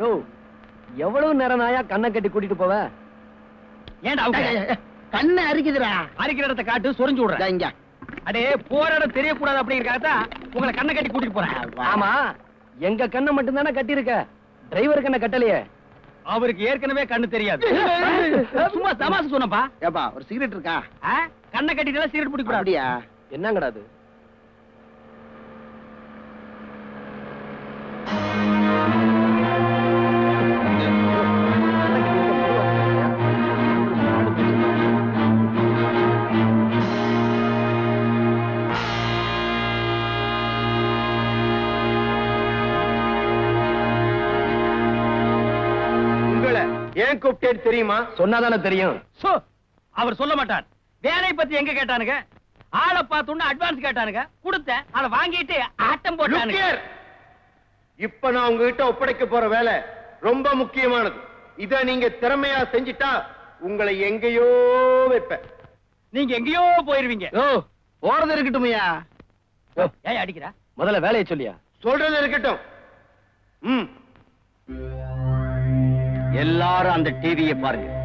யோ எவ்வளவு நேரம் நாயா கண்ணை கட்டி கூட்டிட்டு போவ? ஏன்டா அவங்க கண்ணு அரிக்குதுடா. அரிக்கிற இடத்த காட்டு சொரிஞ்சு இதா விடுறேன் இங்க அடே போற இடம் தெரியக்கூடாது அப்படிங்கறக்காக உங்களை கண்ணை கட்டி கூட்டிட்டு போறேன். ஆமா எங்க கண்ணை மட்டும் தானே கட்டியிருக்க? டிரைவர் கண்ணை கட்டலையே. அவருக்கு ஏற்கனவே கண்ணு தெரியாது. சும்மா தமாசு சொன்னப்பா ஏப்பா ஒரு சிகரெட் இருக்கா? கண்ணை கட்டிட்டு சீரட் பிடிக்க கூடாது என்னங்கடா அது? ஏன் கூப்பிட்டேன்னு தெரியுமா? சொன்னாதானே தெரியும். சோ அவர் சொல்ல மாட்டார். வேலை பத்தி எங்க கேட்டானுங்க? ஆளை பார்த்தோன்னு அட்வான்ஸ் கேட்டானுங்க. கொடுத்தேன். அதை வாங்கிட்டு ஆட்டம் போட்டானுங்க. இப்ப நான் உங்ககிட்ட ஒப்படைக்க போற வேலை ரொம்ப முக்கியமானது. இத நீங்க திறமையா செஞ்சிட்டா உங்களை எங்கேயோ வைப்பேன். நீங்க எங்கேயோ போயிருவீங்க. யோ போறது இருக்கட்டுமையா. ஏன் அடிக்கிறா. முதல்ல வேலையை சொல்லியா? சொல்றது இருக்கட்டும். ம். எல்லாரும் அந்த டிவியை பாருங்க.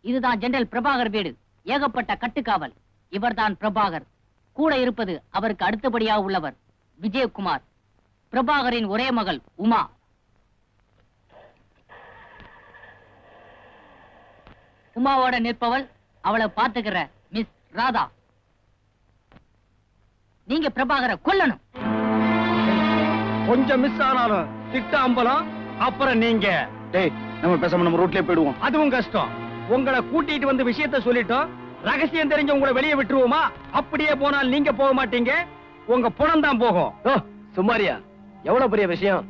இதுதான் ஜெனரல் பிரபாகர் வீடு. ஏகப்பட்ட கட்டுக்காவல். இவர்தான் பிரபாகர். கூட இருப்பது அவருக்கு அடுத்தபடியாக உள்ளவர். விஜயகுமார். பிரபாகரின் ஒரே மகள் உமா. உமாவோட நிற்பவள் அவளை பார்த்துக்கிற மிஸ் ராதா. நீங்க பிரபாகரை கொல்லணும். கொஞ்சம் மிஸ் ஆனாலும் திட்ட அம்பலம் அப்புறம் நீங்க. டேய் நம்ம பேசாம நம்ம ரூட்லயே போயிடுவோம். அதுவும் கஷ்டம். உங்களை கூட்டிட்டு வந்து விஷயத்த சொல்லிட்டோம். ரகசியம் தெரிஞ்ச உங்களை வெளியே விட்டுருவோமா? அப்படியே போனால் நீங்க போக மாட்டீங்க. உங்க பணம் தான் போகும். ஓ சுமாரியா எவ்வளவு பெரிய விஷயம்?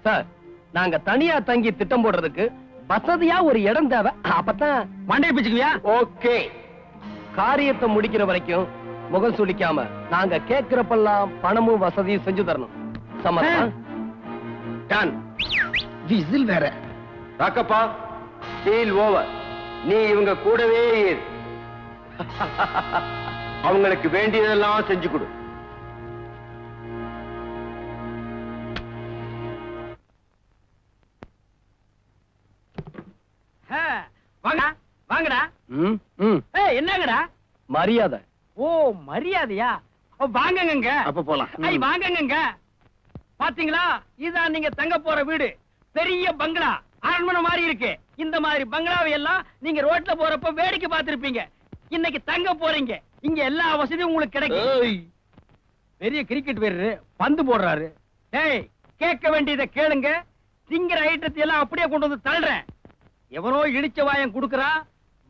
சார் நாங்க தனியா தங்கி திட்டம் போடுறதுக்கு வசதியா ஒரு இடம் தேவை. அப்பதான் மண்டையை பிச்சுக்குவியா? ஓகே. காரியத்தை முடிக்கிற வரைக்கும் முகம் சுளிக்காம நாங்க கேக்குறப்பெல்லாம் பணமும் வசதியும் செஞ்சு தரணும். விசில் வேற. ராக்கப்பா டீல் ஓவர் நீ இவங்க கூடவே இரு. அவங்களுக்கு வேண்டியதெல்லாம் செஞ்சு கொடு. வாங்கடா. வாங்கடா. என்னங்கடா? மரியாதை. ஓ மரியாதையா? வாங்கங்க அப்ப போலாம். ஐய் வாங்கங்க பாத்தீங்களா? இதான் நீங்க தங்க போற வீடு. பெரிய பங்களா. அரண்மனை மாதிரி இருக்கு. இந்த மாதிரி பங்களாவை எல்லாம் நீங்க ரோட்ல போறப்ப வேடிக்கை பார்த்திருப்பீங்க. இன்னைக்கு தங்க போறீங்க. இங்க எல்லா வசதியும் உங்களுக்கு கிடைக்கும். பெரிய கிரிக்கெட் வீரரு பந்து போடுறாரு. டேய் கேட்க வேண்டியதை கேளுங்க. திங்கிற ஐட்டத்தை எல்லாம் அப்படியே கொண்டு வந்து தள்ளுறேன். எவனோ இடிச்ச வாயம் குடுக்கறான்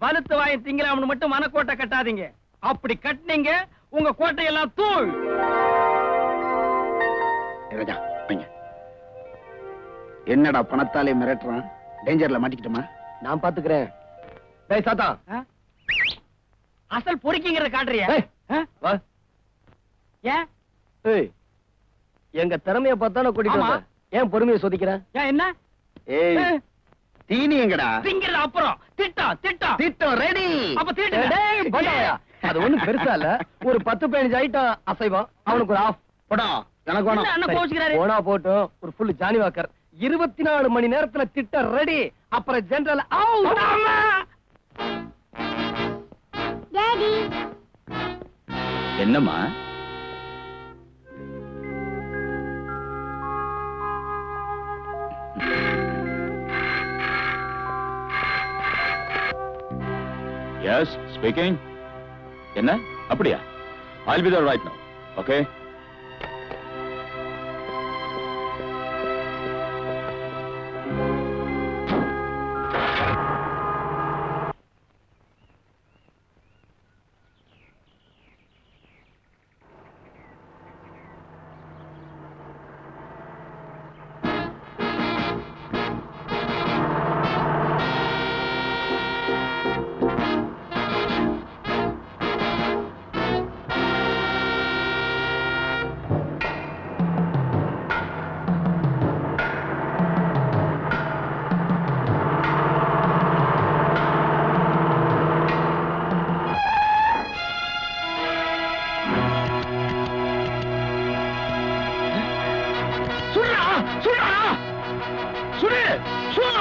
வலுத்த வாயம் திங்கலாம்னு மட்டும் மனக்கோட்டை கட்டாதீங்க. அப்படி கட்டினீங்க உங்க கோட்டையெல்லாம் தூள். ராஜா என்னடா பணத்தாலே மிரட்டுறான்? டேஞ்சர்ல மாட்டிக்கிட்டோமா? நான் பாத்துக்கிறேன். டேய் சாத்தா. ஆ? அசல் பொறுக்கிங்கிறத காட்டுறியா? வா. ஏன்? ஏய் எங்க திறமைய கூட்டிட்டு ஆமா. வந்த? ஏன் பொறுமையை சோதிக்கிறேன் ஏன் என்ன? ஏய் ஆ? தீனி எங்கடா? திங்கிறது அப்புறம். திட்டம் திட்டம் திட்டம் ரெடி அப்ப தீட்டு டேய், பண்டாயா. அது ஒண்ணும் பெருசா இல்ல. ஒரு பத்து பதினஞ்சு ஐட்டம் அசைவம். அவனுக்கு ஒரு ஆஃப் போடா. எனக்கு வேணும். என்ன கோச்சுக்கிறாரு? போனா போட்டும் ஒரு ஃபுல் ஜானி வாக்கர். இருபத்தி நாலு மணி நேரத்துல திட்டம் ரெடி அப்புறம் ஜெனரல் என்னம்மா? எஸ் ஸ்பீக்கிங் என்ன அப்படியா I'll be there right now. Okay?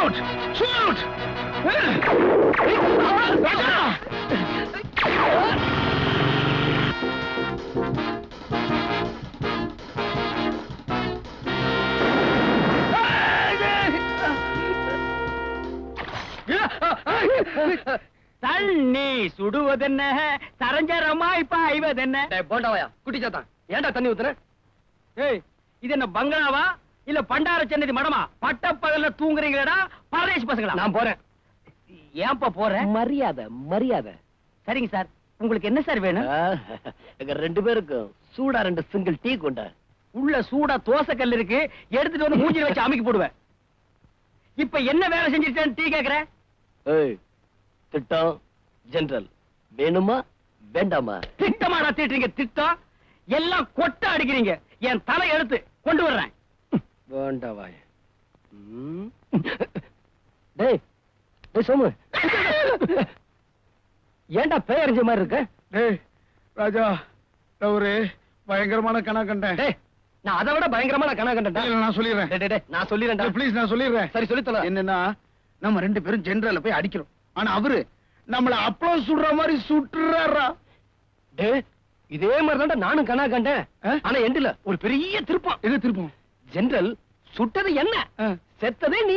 Shoot shoot தண்ணி சுடுவதென்ன? சரஞ்சரமாய் பாய்வதென்ன? போண்டாவாயா குட்டி சாத்தான் ஏன்டா தண்ணி ஊத்துன ஏய் இது என்ன பங்களாவா? இல்ல பண்டார சென்னதி மடமா? பட்ட பகல்ல தூங்குறீங்களடா பரதேஷ் பசங்களா? நான் போறேன். ஏன்பா போற? மரியாதை மரியாதை. சரிங்க சார். உங்களுக்கு என்ன சார் வேணும்? எங்க ரெண்டு பேருக்கும் சூடா ரெண்டு சிங்கிள் டீ கொண்டா உள்ள சூடா தோசை கல் இருக்கு எடுத்துட்டு வந்து மூஞ்சில வச்சு அமைக்கி போடுவேன். இப்ப என்ன வேலை செஞ்சிருக்கேன்னு டீ கேக்குற? ஏய் திட்டம் ஜெனரல். வேணுமா வேண்டாமா? திட்டமாடா தீட்டுறீங்க திட்டம். எல்லாம் கொட்ட அடிக்கிறீங்க. என் தலை எடுத்து கொண்டு வர்றேன். வேண்டாவாய். ம். டேய் டேய் சோமு. ஏன்டா பேயறிஞ்ச மாதிரி இருக்க? டேய் ராஜா நான் ஒரு பயங்கரமான கணா கண்டேன். டேய் நான் அதை விட பயங்கரமான கணா கண்டேன்டா. இல்ல, நான் சொல்லிடுறேன். டேய், டேய், டேய், நான் சொல்லிடுறேன்டா. ப்ளீஸ் நான் சொல்லிடுறேன். சரி சொல்லித் தொலை. என்னன்னா நம்ம ரெண்டு பேரும் ஜெனரல்ல போய் அடிக்கிறோம். ஆனா அவரு நம்மள அப்பளம் சுடுற மாதிரி சுட்டுறாரா? டேய் இதே மாதிரி தான்டா நானும் கணா கண்டேன்? ஆனா எண்டுல ஒரு பெரிய திருப்பம். எது திருப்பம்? ஜெனரல் சுட்டது என்ன. செத்ததே நீ.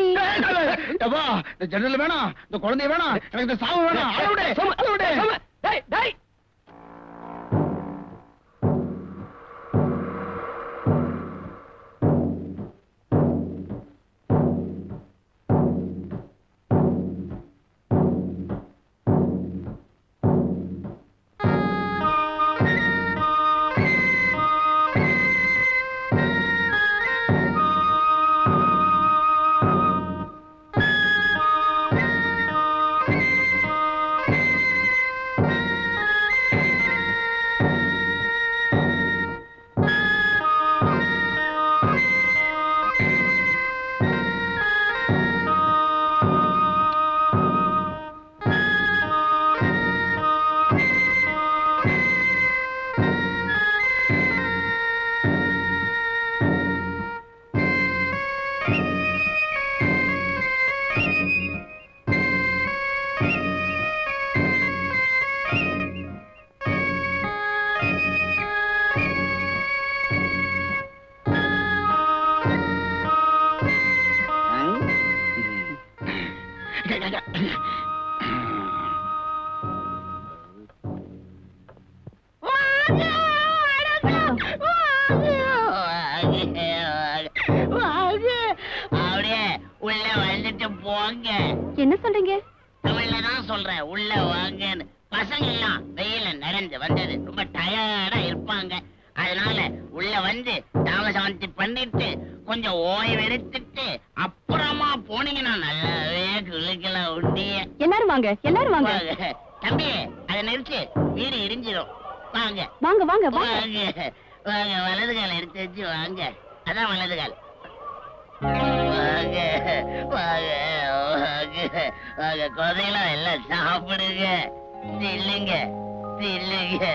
எப்பா இந்த ஜெனரல் வேணாம் இந்த குழந்தைய வேணாம் எனக்கு இந்த சாவு வேணாம். போங்க. என்ன சொல்றீங்க? தமிழ்ல தான் சொல்றேன் உள்ள வாங்கன்னு. பசங்க எல்லாம் வெயில நடந்து வந்தது. ரொம்ப டயர்டா இருப்பாங்க. அதனால உள்ள வந்து தாமசாந்தி பண்ணிட்டு கொஞ்சம் ஓய்வு எடுத்துட்டு அப்புறமா போனீங்கன்னா நல்லாவே குளிக்கலாம் உண்டிய எல்லாரும் வாங்க எல்லாரும் வாங்க. தம்பி அதை நிறுத்து. வீடு இடிஞ்சிடும் வாங்க. வாங்க வாங்க வாங்க. வாங்க. வலது கால் எடுத்து வச்சு வாங்க. அதான் வலது கால் வாங்க வாங்க. வாங்க வாங்க எல்லாம் சாப்பிடுங்க. தில்லுங்க ராக்கப்பா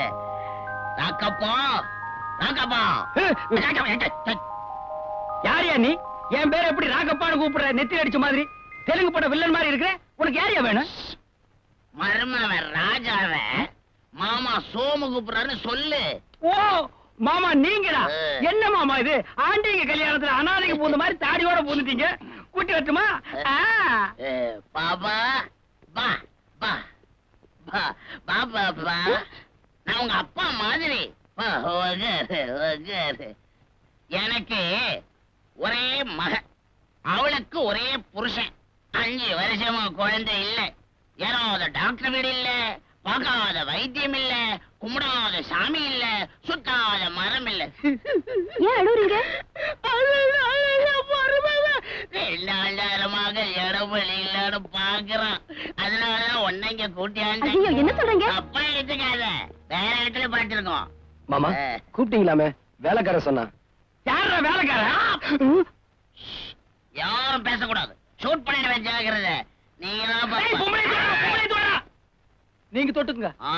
ராக்கப்பா யாரியா நீ? என் பேரை எப்படி ராகப்பான்னு கூப்பிடுற நெத்தி அடிச்ச மாதிரி? தெலுங்கு பட வில்லன் மாதிரி இருக்கிற? உனக்கு யாரியா வேணும்? மருமவன் ராஜாவ மாமா சோமு கூப்பிடுறாருன்னு சொல்லு. ஓ மாமா நீங்களா. என்ன மாமா இது? ஆண்டிங்க கல்யாணத்துல அனாதைக்கு பூந்த மாதிரி தாடியோட பூந்துட்டீங்க. கூட்டி வரட்டுமா? பாபா பா பா பா பா பா. பா நான் உங்க அப்பா மாதிரி. எனக்கு ஒரே மக. அவளுக்கு ஒரே புருஷன். அஞ்சு வருஷமா குழந்தை இல்ல. ஏறாத டாக்டர் வீடு இல்ல பார்க்காத வைத்தியம் இல்ல கும்பிடாத சாமி இல்ல சுத்தாத மரம் இல்ல. ரெண்டாண்டாயிரமாக இடவழி இல்லன்னு பாக்குறான் அதனாலதான் ஒன்னைங்க கூட்டியாண்டு என்ன சொல்றீங்க? அப்பா எடுத்துக்காத. வேற இடத்துல பார்த்திருக்கோம். மாமா. கூப்பிட்டீங்களாமே? வேலைக்கார சொன்னா யாரா வேலைக்காரன் யாரும் பேசக்கூடாது. ஷூட் பண்ணிடுவேன் ஜாகிரத நீங்க தொட்டுக்குங்க. ஆ.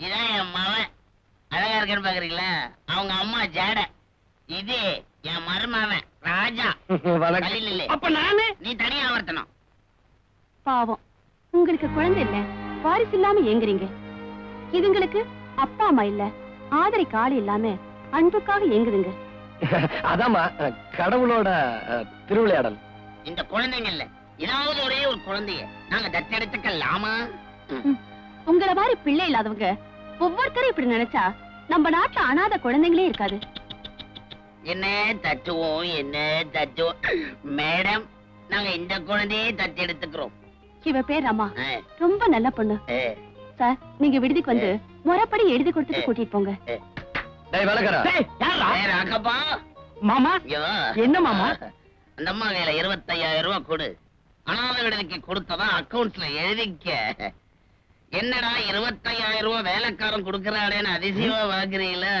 இதான் என் மவன். அழகா இருக்குன்னு பாக்குறீங்களா? அவங்க அம்மா ஜாட. இது என் மருமவன் ராஜா. வணக்கம். கலில் இல்ல அப்ப நானு? நீ தனியா வர்த்தணும் பாவம். உங்களுக்கு குழந்தை இல்ல. வாரிசு இல்லாம ஏங்குறீங்க. இதுங்களுக்கு அப்பா அம்மா இல்ல. ஆதரிக்கு ஆள் இல்லாம அன்புக்காக ஏங்குதுங்க. அதாம்மா கடவுளோட திருவிளையாடல். இந்த குழந்தைங்க இல்ல. ஏதாவது ஒரே ஒரு குழந்தைய நாங்க தத்தெடுத்துக்கலாமா. உங்கள மாதிரி பிள்ளை இல்லாதவங்க ஒவ்வொருத்தரும் இப்படி நினைச்சா நம்ம நாட்டுல அனாதை குழந்தைங்களே இருக்காது. என்ன தட்டுவோம் என்ன தட்டுவோம் மேடம் நாங்க இந்த குழந்தையே தத்தெடுத்துக்கிறோம். இவ பேர் ஆ, ரொம்ப நல்ல பொண்ணு. சார் நீங்க விடுதிக்கு வந்து முறைப்படி எழுதி கொடுத்துட்டு கூட்டிட்டு போங்க. மாமா. என்ன மாமா? அந்த அம்மா கையில இருபத்தையாயிரம் ரூபாய் கொடு. அனாதை விடுதிக்கு கொடுத்ததா அக்கவுண்ட்ஸ்ல எழுதிக்க. என்னடா இருபத்தையாயிரம் ரூபாய் வேலைக்காரன் கொடுக்கறாடேன்னு அதிசயமா பாக்குறீங்களா?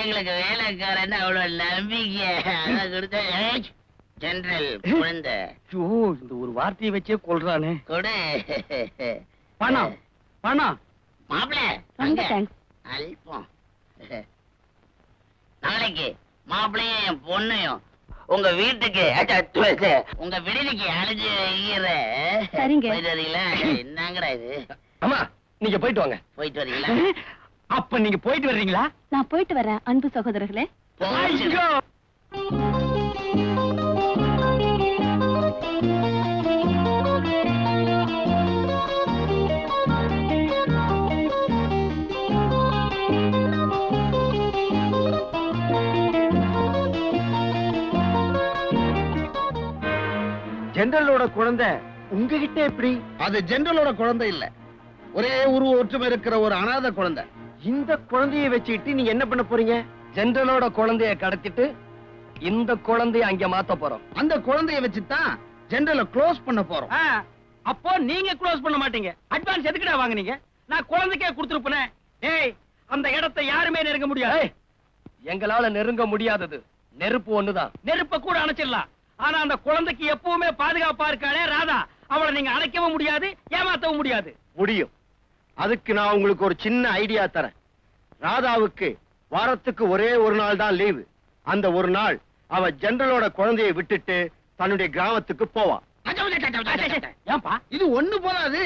எங்களுக்கு வேலைக்காரன் அவ்வளவு நம்பிக்கை. அதான் கொடுத்த ஜெனரல் குழந்தை இந்த ஒரு வார்த்தையை வச்சே கொள்றானே கொடு. பணம் பணம் மாப்பிள ரொம்ப தேங்க்ஸ் அல்பம். நாளைக்கு மாப்பிளையும் என் பொண்ணையும் உங்க வீட்டுக்கு உங்க விடுதிக்கு அழைச்சு வைக்கிறேன் சரிங்க. போயிட்டு வரீங்களா? என்னங்கடா இது? அம்மா நீங்க போயிட்டு வாங்க. போயிட்டு வரீங்களா? அப்ப நீங்க போயிட்டு வர்றீங்களா? நான் போயிட்டு வரேன் அன்பு சகோதரர்களே. ஜெனரலோட குழந்தை உங்ககிட்ட எப்படி? அது ஜெனரலோட குழந்தை இல்ல. ஒரே உருவ ஒற்றுமை இருக்கிற ஒரு அனாதை குழந்தை. இந்த குழந்தையை வச்சுக்கிட்டு நீங்க என்ன பண்ண போறீங்க? ஜெனரலோட குழந்தைய கடத்திட்டு இந்த குழந்தைய அங்க மாத்த போறோம். அந்த குழந்தைய வச்சுதான் ஜெனரல க்ளோஸ் பண்ண போறோம். அப்போ நீங்க க்ளோஸ் பண்ண மாட்டீங்க. அட்வான்ஸ் எதுக்குடா வாங்குனீங்க? நான் குழந்தைக்கே கொடுத்துருப்பேன். டேய் அந்த இடத்தை யாருமே நெருங்க முடியாது. ஏய், எங்களால நெருங்க முடியாதது. நெருப்பு ஒண்ணுதான். நெருப்ப கூட அணைச்சிடலாம். ஆனா அந்த குழந்தைக்கு எப்பவுமே பாதுகாப்பா இருக்காளே ராதா. அவளை நீங்க அணைக்கவும் முடியாது ஏமாத்தவும் முடியாது. முடியும். அதுக்கு நான் உங்களுக்கு ஒரு சின்ன ஐடியா தரேன். ராதாவுக்கு வாரத்துக்கு ஒரே ஒரு நாள் தான் லீவு. அந்த ஒரு நாள் அவ ஜெனரலோட குழந்தையை விட்டுட்டு தன்னுடைய கிராமத்துக்கு போவா. ஏன்பா? இது ஒண்ணு போதாது.